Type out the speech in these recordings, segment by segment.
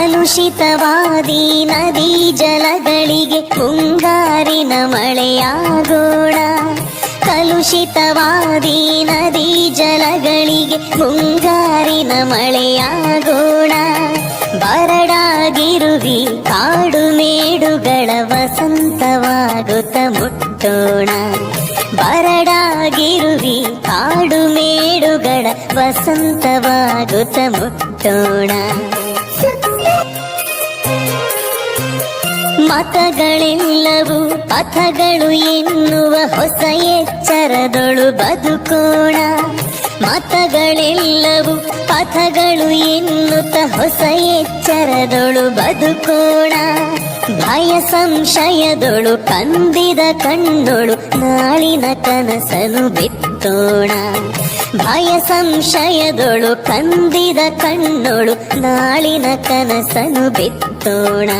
ಕಲುಷಿತವಾದಿ ನದಿ ಜಲಗಳಿಗೆ ಮುಂಗಾರಿನ ಮಳೆಯಾಗೋಣ. ಕಲುಷಿತವಾದಿ ನದಿ ಜಲಗಳಿಗೆ ಮುಂಗಾರಿನ ಮಳೆಯಾಗೋಣ. ಬರಡಾಗಿರುವಿ ಕಾಡು ಮೇಡುಗಳ ವಸಂತವಾಗುತ್ತ ಮುಟ್ಟೋಣ. ಬರಡಾಗಿರುವಿ ಕಾಡು ಮೇಡುಗಳ ವಸಂತವಾಗುತ್ತ ಮುಟ್ಟೋಣ. ಮತಗಳೆಲ್ಲವೂ ಪಥಗಳು ಎನ್ನುವ ಹೊಸ ಎಚ್ಚರದೊಳು ಬದುಕೋಣ. ಮತಗಳೆಲ್ಲವೂ ಪಥಗಳು ಎನ್ನುತ್ತ ಹೊಸ ಎಚ್ಚರದೊಳು ಬದುಕೋಣ. ಭಯ ಸಂಶಯದೊಳು ಕಂದಿದ ಕಣ್ಣೊಳು ನಾಳಿನ ಕನಸನು ಬಿತ್ತೋಣ. ಭಯ ಸಂಶಯದೊಳು ಕಂದಿದ ಕಣ್ಣೊಳು ನಾಳಿನ ಕನಸನು ಬಿತ್ತೋಣ.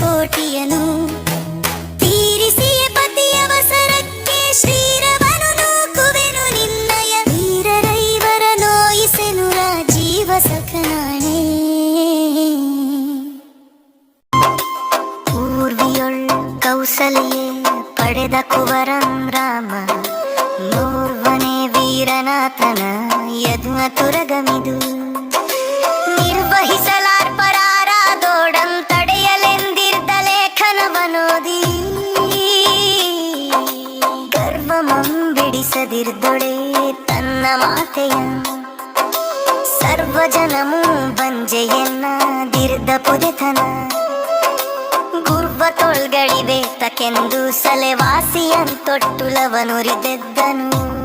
ಕೋಟಿಯನು. ತೀರಿಸಿಯ ಪತಿಯವಸರಕ್ಕೆ ಶ್ರೀರವನು ನೂಕುವೆನು ನಿನ್ನಯ ವೀರರೈವರ ನೋಯಿಸೆನು ರಾಜೀವ ಸಖನಾಣೆ. ಕೌಸಲ್ಯೆ ಪಡೆದ ಕುವರಂ ರಾಮ. ವೀರನಾಥನ ಯಜ್ಞ ತುರಗಮಿದು. ನಿರ್ವಹಿಸಲಾರ್ಪರಾರಾದೋಡಂ ತಡೆಯಲೆಂದಿರ್ದ ಲೇಖನವನೋದಿ. ಗರ್ವಮಂ ಬಿಡಿಸದಿರ್ದೊಡೆ ತನ್ನ ಮಾತೆಯ ಸರ್ವಜನಮೂ ಬಂಜೆಯನ್ನಾದಿರ್ದ ಪುದೆತನ. ಗುರ್ವ ತಕೆಂದು ಸಲೆವಾಸಿಯನ್ ತೊಟ್ಟುಲವನುರಿದೆದ್ದನು.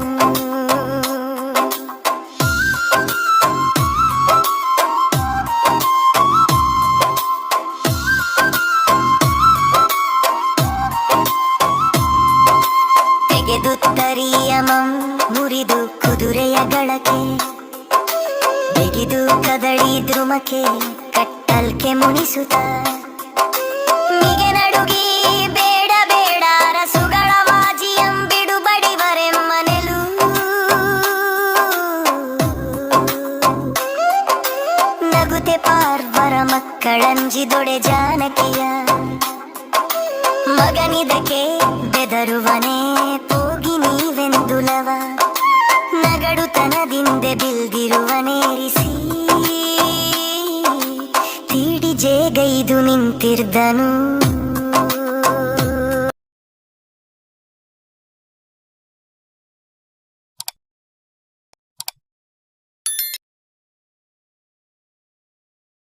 ತರಿಯಮಂ ಮುರಿದು ಕುದುರೆಯ ಗಳಕೆ ಬಿಗಿದು ಕದಳಿ ದ್ರುಮಕೆ ಕಟ್ಟಲ್ಕೆ ಮುನಿಸುತ್ತ. ನಡುಗಿ ಬೇಡ ಬೇಡ ರಸುಗಳ ವಾಜಿಯಂ ಬಿಡು ಬಡಿವರೆಮ್ಮನೆಲು ನಗುತೆ ಪಾರ್ವರ ಮಕ್ಕಳಂಜಿದೊಡೆ ಜಾನಕಿಯ. ಮಗನಿದಕ್ಕೆ ಬೆದರುವನೇ ನಗಡುತನದಿಂದೆ ಬಿಲ್ದಿರುವನೇರಿಸಿ ತೀಡಿ ಜೇಗೈದು ನಿಂತಿರ್ದನು